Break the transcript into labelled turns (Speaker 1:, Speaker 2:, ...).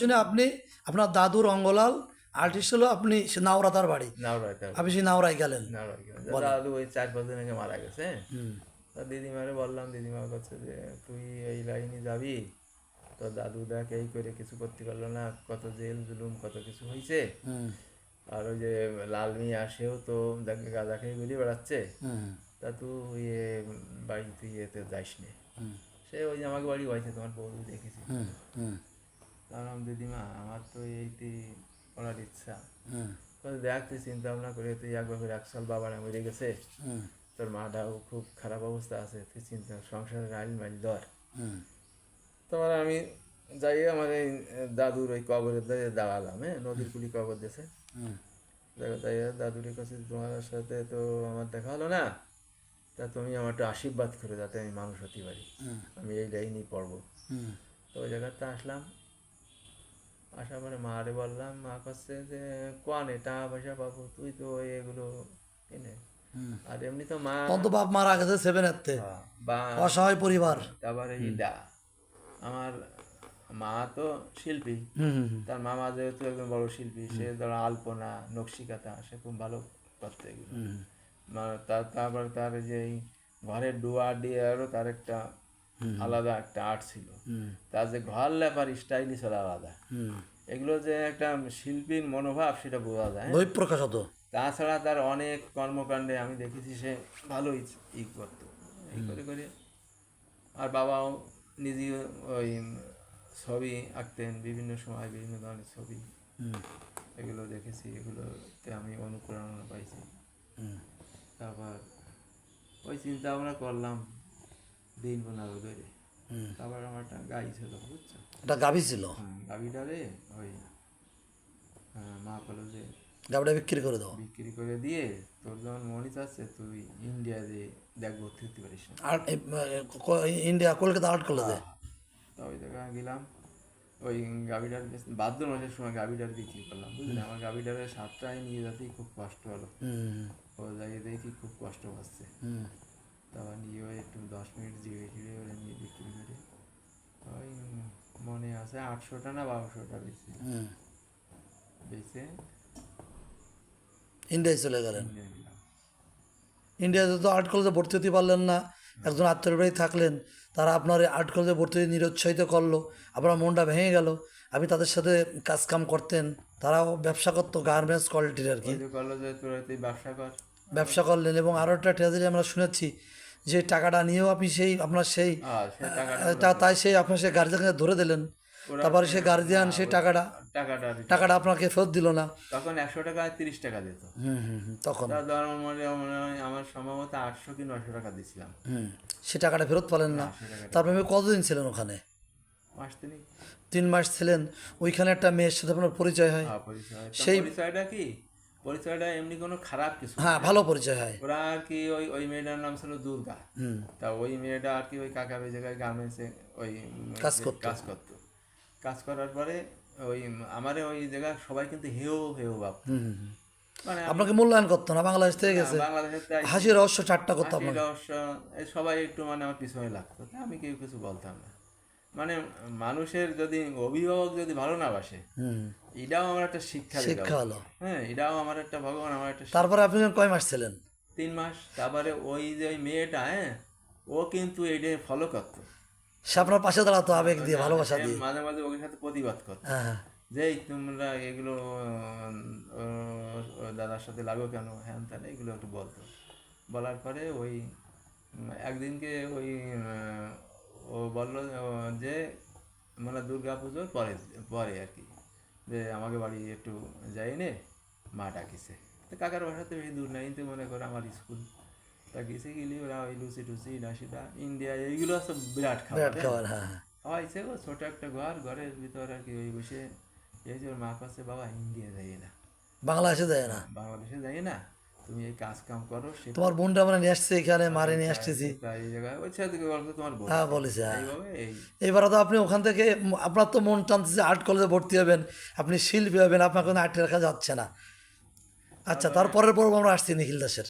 Speaker 1: শুনে আপনি আপনার দাদু রঙ্গলাল আর্টিস্ট হলো আপনি সে নাওরাতার বাড়ি। আপনি সেই নাওরাই গেলেন।
Speaker 2: দাদু ওই চার পাঁচ দিন আগে মারা গেছে। তা দিদিমারে বললাম দিদিমা কাছে যে তুই এই লাইনে যাবি? তো দাদু দেখ এই করে কিছু করতে পারল না। কত জেল জুলুম কত কিছু হয়েছে আর ওই যে লাল মিয়া আসেও তো দেখ গাঁজা খেয়ে ঘুরে বেড়াচ্ছে। তা তুই বাড়িতে ইয়েতে যাইস নে। সে ওই যে আমাকে বাড়ি হয়েছে তোমার বউ দেখেছি। বললাম দিদিমা আমার তো এইটি করার ইচ্ছা।
Speaker 1: হুম
Speaker 2: দেখ তুই চিন্তা ভাবনা করে তুই একবার করে এক সাল বাবা না মরে গেছে।
Speaker 1: হুম
Speaker 2: তোর মাটাও খুব খারাপ অবস্থা আছে তুই চিন্তা সংসারের আইল মাইল ধর।
Speaker 1: হুম
Speaker 2: তোমার আমি যাই আমার এই দাদুর ওই কবরের দিয়ে দাঁড়ালাম হ্যাঁ নদীর কুলি কবর দিয়েছে। দেখো তাই দাদুর কাছে তোমার সাথে তো আমার দেখা হলো না। তা তুমি আমার একটু আশীর্বাদ করে যাতে আমি মানুষ হতে পারি। আমি এই লাইনই পড়ব।
Speaker 1: হুম
Speaker 2: তো ওই জায়গাতে আসলাম। আসার পরে মারে বললাম মা কাছে যে কোয়ানে টাকা পয়সা পাবো? তুই তো এগুলো কিনে। আর এমনি তো মা
Speaker 1: তখন তো বাপ মারা গেছে সেভেন এতে অসহায় পরিবার।
Speaker 2: তারপরে আমার মা তো শিল্পী। তার মামা যেহেতু একজন বড় শিল্পী সে ধরো আলপনা নকশিকাতা সে খুব ভালো করতো এগুলো। তারপর তার যে ঘরের ডুয়ার ডিয়ারও তার একটা আলাদা একটা আর্ট ছিল। তার যে ঘর লেপার স্টাইলই ছিল আলাদা। এগুলো যে একটা শিল্পীর মনোভাব সেটা বোঝা যায়
Speaker 1: বই প্রকাশ হতো
Speaker 2: তাছাড়া তার অনেক কর্মকাণ্ডে আমি দেখেছি সে ভালোই ই করতো। এই করে করে আর বাবাও নিজে ওই ছবি আঁকতেন বিভিন্ন সময় বিভিন্ন ধরনের ছবি।
Speaker 1: হুম।
Speaker 2: এগুলো দেখেছি এগুলোতে আমি অনুপ্রেরণা পাইছি। তারপর ওই চিন্তা ভাবনা করলাম। দিন পনেরো ধরে তারপর আমার একটা গাই ছিল বুঝছ?
Speaker 1: এটা গাভী ছিল?
Speaker 2: গাভিটারে ওই মা বলো যে
Speaker 1: গাভীটা বিক্রি করে দাও।
Speaker 2: বিক্রি করে দিয়ে তোর যখন মনে চাচ্ছে তুই ইন্ডিয়া যে দেখ ভর্তি হতে পারিস
Speaker 1: আর ইন্ডিয়া কলকাতা আর্ট কলেজে
Speaker 2: তা ওই জায়গায় গেলাম ওই গাভিটার বাদ্য মাসের সময় গাভিটার বিক্রি করলাম বুঝলি? আমার গাভিটারে সাতটায় নিয়ে যেতেই খুব কষ্ট হলো। ও জায়গায় দেখি খুব কষ্ট হচ্ছে। নিয়ে ওই একটু দশ মিনিট জিরে জিরে ওরা নিয়ে বিক্রি করে। ওই মনে আছে আটশোটা না বারোশোটা বেশি।
Speaker 1: হুম
Speaker 2: বেচে
Speaker 1: ইন্ডিয়ায় চলে গেলেন? ইন্ডিয়াতে তো আর্ট কলেজে ভর্তি হতে পারলেন না। একজন আত্মীয়বাড়ি থাকলেন তারা আপনার আর্ট কলেজে ভর্তি হতে নিরুৎসাহিত করল। আপনার মনটা ভেঙে গেল। আপনি তাদের সাথে কাজকাম করতেন। তারাও ব্যবসা করতো গার্মেন্টস কোয়ালিটির আর কি।
Speaker 2: ব্যবসা
Speaker 1: করলেন এবং আরও একটা ট্রেজারি আমরা শুনেছি। যে টাকাটা নিয়েও আপনি সেই আপনার সেই
Speaker 2: সে
Speaker 1: তা- তাই সেই আপনার সেই গার্জিয়ানকে ধরে দিলেন। তারপরে সেই গার্জিয়ান সেই টাকাটা
Speaker 2: টাকাটা
Speaker 1: টাকাটা আপনাকে ফেরত দিল না।
Speaker 2: তখন একশো টাকা তিরিশ টাকা দিত।
Speaker 1: হুম হুম হুম, তখন।
Speaker 2: মনে আমার সম্ভবত আটশো কি নশো টাকা দিছিলাম।
Speaker 1: হুম সে টাকাটা ফেরত পেলেন না।
Speaker 2: সে
Speaker 1: তারপরে আপনি কতদিন ছিলেন ওখানে?
Speaker 2: মাস তিনি
Speaker 1: তিন মাস ছিলেন। ওইখানে একটা মেয়ের সাথে আপনার পরিচয় হয়।
Speaker 2: হ্যাঁ,
Speaker 1: সেই-
Speaker 2: পরিচয়টা কি? পরিচয়টা এমনি কোনো খারাপ কিছু
Speaker 1: হ্যাঁ ভালো পরিচয় হয়।
Speaker 2: ওরা আর কি ওই ওই মেয়েটার নাম ছিল দুর্গা। তা ওই মেয়েটা আর কি ওই কাকার ওই জায়গায় গার্মেন্টসে ওই
Speaker 1: কাজ করতো।
Speaker 2: কাজ করতো। কাজ করার পরে ওই আমার ওই জায়গায় সবাই কিন্তু হেও হেও বাপ। মানে
Speaker 1: আপনাকে মূল্যায়ন করতো না? বাংলাদেশ থেকে গেছে।
Speaker 2: বাংলাদেশের তাই
Speaker 1: হাসি রহস্য চারটা করতো আপনাকে?
Speaker 2: রহস্য সবাই একটু মানে আমার পিছনে লাগতো। আমি কেউ কিছু বলতাম না। মানে মানুষের যদি অভিভাবক যদি ভালো না বাসে এটাও আমার একটা শিক্ষা
Speaker 1: শিক্ষা হলো।
Speaker 2: হ্যাঁ এটাও আমার একটা ভগবান আমার একটা
Speaker 1: তারপরে আপনি কয় মাস ছিলেন?
Speaker 2: তিন মাস। তারপরে ওই যে ওই মেয়েটা হ্যাঁ ও কিন্তু এটা ফলো করতো।
Speaker 1: সে আপনার পাশে দাঁড়াতো আবেগ দিয়ে ভালোবাসা দিয়ে।
Speaker 2: মাঝে মাঝে ওকে সাথে প্রতিবাদ করতো।
Speaker 1: হ্যাঁ হ্যাঁ।
Speaker 2: যে তোমরা এগুলো দাদার সাথে লাগো কেন? হ্যান ত্যান এগুলো একটু বলতো। বলার পরে ওই একদিনকে ওই ও বলল যে মানে দুর্গা পুজোর পরে পরে আর কি। যে আমাকে বাড়ি একটু যাই নে মা ডাকিছে। তো কাকার বাসাতে বেশি দূর নাই কিন্তু মনে করো আমার স্কুল। তা গেছে গেলি ওরা ওই লুচি টুচি ইন্ডিয়া এইগুলো সব বিরাট খাবার। হ্যাঁ।
Speaker 1: হ্যাঁ।
Speaker 2: ছোট একটা ঘর ঘরের ভিতর আর কি ওই বসে। এই যে ওর মা কাছে বাবা ইন্ডিয়া যাই না।
Speaker 1: বাংলাদেশে যায় না?
Speaker 2: বাংলাদেশে যাই না। তুমি এই কাজ কাম করো
Speaker 1: তোমার বোনটা আমরা নিয়ে আসছে এখানে মারে নিয়ে আসতেছি।
Speaker 2: বলতো তোমার বোন।
Speaker 1: হ্যাঁ বলেছে হ্যাঁ। এবারে তো আপনি ওখান থেকে আপনার তো মন টানতেছে আর্ট কলেজে ভর্তি হবেন আপনি শিল্পী হবেন আপনার কোনো আর্ট রাখা যাচ্ছে না। আচ্ছা তারপরের পর্ব আমরা আসছি নিখিল দাসের।